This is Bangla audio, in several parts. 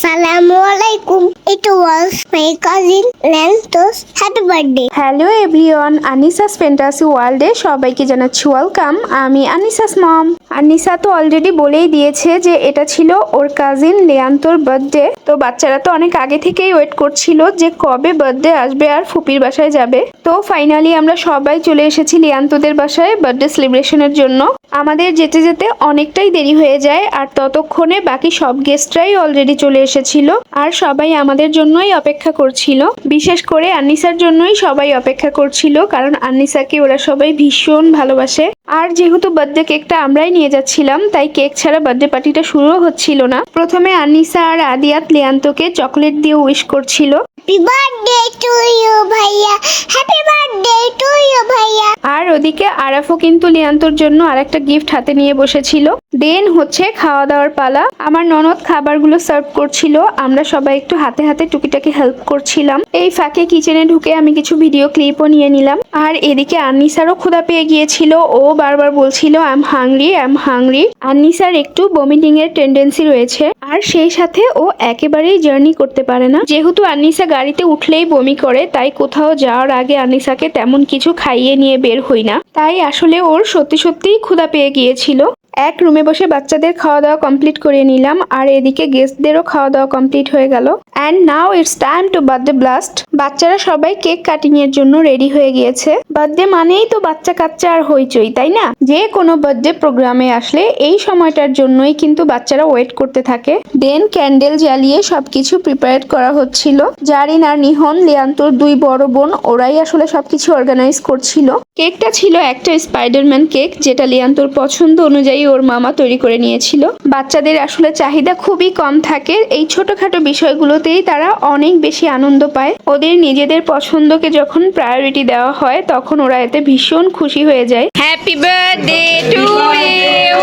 Assalamu alaikum. It was my cousin Lantos. Happy birthday. Hello everyone Anisa's fantasy ওয়ার্ল্ডে সবাইকে জানাচ্ছি ওয়েলকাম আমি আনিসাস মম আনিসা তো অলরেডি বলেই দিয়েছে যে এটা ছিল ওর কাজিন লিয়ান্তোর বার্থডে তো বাচ্চারা তো অনেক আগে থেকেই ওয়েট করছিল যে কবে বার্থডে আসবে আর ফুপির বাসায় যাবে। তো ফাইনালি আমরা সবাই চলে এসেছি লিয়ান্তোদের বাসায় বার্থডে সেলিব্রেশনের জন্য। আমাদের যেতে যেতে অনেকটাই দেরি হয়ে যায় আর ততক্ষণে বাকি সব গেস্টরাই অলরেডি চলে এসেছিল। আর সবাই আমাদের জন্যই অপেক্ষা করছিল। বিশেষ করে আনিসার জন্যই সবাই অপেক্ষা করছিল কারণ আনিসাকে ওরা সবাই ভীষণ ভালোবাসে। আর যেহেতু বার্থডে কেকটা আমরাই নিয়ে যাচ্ছিলাম তাই কেক ছাড়া বার্থডে পার্টিটা শুরুও হচ্ছিল না। প্রথমে আনিসা আর আদিয়াত লিয়ান্তকে চকলেট দিয়ে উইশ করছিল। Happy birthday to you, ভাইয়া. হ্যাপি birthday to you, ভাইয়া. আর ওদিকে আরাফও কিন্তু লিয়ান্তর জন্য আরেকটা গিফট হাতে নিয়ে বসেছিল। দেন হচ্ছে খাওয়া দাওয়ার পালা। আমার ননদ খাবারগুলো সার্ভ করছিল। আমরা সবাই একটু হাতে হাতে টুকিটাকি হেল্প করছিলাম। এই ফাঁকে কিচেনে ঢুকে আমি কিছু ভিডিও ক্লিপও নিয়ে নিলাম। আর এদিকে আন্নিসারও ক্ষুধা পেয়ে গিয়েছিল। ও বারবার বলছিল I am hungry I am hungry আন্নিসার একটু বমিটিং এর টেন্ডেন্সি রয়েছে। আর সেই সাথে ও একেবারেই জার্নি করতে পারে না। যেহেতু আন্নিসা গাড়িতে উঠলেই বমি করে, তাই কোথাও যাওয়ার আগে আনিসাকে তেমন কিছু খাইয়ে নিয়ে বের হই না। তাই আসলে ওর সত্যি সত্যিই ক্ষুধা পেয়ে গিয়েছিল। এক রুমে বসে বাচ্চাদের খাওয়া দাওয়া কমপ্লিট করে নিলাম, আর এদিকে গেস্টদেরও খাওয়া দাওয়া কমপ্লিট হয়ে গেল। And now it's time to birthday blast বাচ্চারা সবাই কেক কাটিং এর জন্য রেডি হয়ে গিয়েছে। বার্থডে মানেই তো বাচ্চা কাচ্চা আর হইচই, তাই না? যে কোনো বার্থডে প্রোগ্রামে আসলে এই সময়টার জন্যই কিন্তু বাচ্চারা ওয়েট করতে থাকে। দেন ক্যান্ডেল জ্বালিয়ে সবকিছু প্রিপেয়ার করা হচ্ছিল। জারিন আর নিহন, লিয়ান্তর দুই বড় বোন, ওরাই আসলে সবকিছু অর্গানাইজ করছিল। কেকটা ছিল একটা স্পাইডারম্যান কেক, যেটা লিয়ান্তর পছন্দ অনুযায়ী ওর মামা তৈরি করে নিয়েছিল। বাচ্চাদের আসলে চাহিদা খুবই কম থাকে। এই ছোটখাটো বিষয়গুলোতেই তারা অনেক বেশি আনন্দ পায়। ওদের নিজেদের পছন্দকে যখন প্রায়োরিটি দেওয়া হয়, তখন ওরা এতে ভীষণ খুশি হয়ে যায়। Happy birthday to you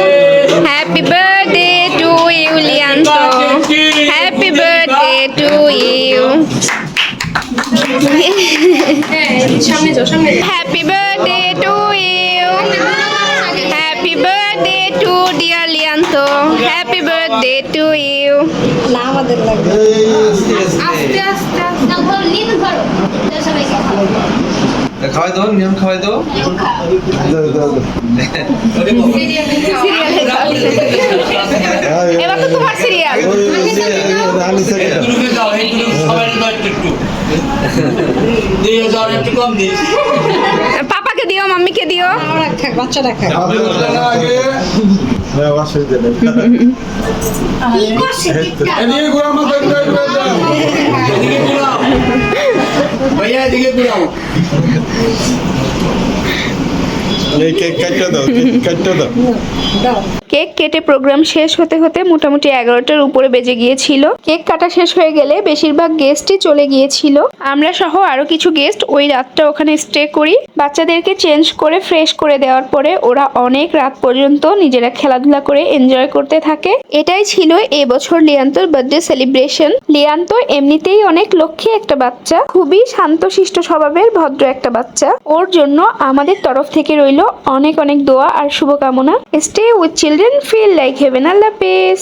happy birthday to you Lianto happy birthday to you. Happy birthday to you happy birthday to dear Lianto happy birthday to you না আমাদের লাগবে আস্তে আস্তে খাওয়াই দাও নিয়ম খাওয়াই দাও। এবার তো তোমার সিরিয়াল পাপাকে দিও মাম্মিকে দিও। আমরা খাক me va a hacer de mentada. ¡Y cosita! ¡Es Diego! ¡Es Diego! ¡Es Diego! ¡Es Diego! ¡Es Diego! Cake কেটে প্রোগ্রাম শেষ হতে হতে মোটামুটি এগারোটার উপরে বেজে গিয়েছিল। কেক কাটা শেষ হয়ে গেলে বেশিরভাগ গেস্টই চলে গিয়েছিল। আমরা সহ আরও কিছু গেস্ট ওই রাতটা ওখানে স্টে করি। বাচ্চাদেরকে চেঞ্জ করে ফ্রেশ করে দেওয়ার পরে ওরা অনেক রাত পর্যন্ত নিজেরা খেলাধুলা করে এনজয় করতে থাকে। এটাই ছিল এবছর লিয়ান্তর বার্থডে সেলিব্রেশন লিয়ান্ত এমনিতেই অনেক লক্ষ্মী একটা বাচ্চা। খুবই শান্তশিষ্ট স্বভাবের ভদ্র একটা বাচ্চা। ওর জন্য আমাদের তরফ থেকে রইল অনেক অনেক দোয়া আর শুভকামনা। Stay with children feel like heaven Allah pace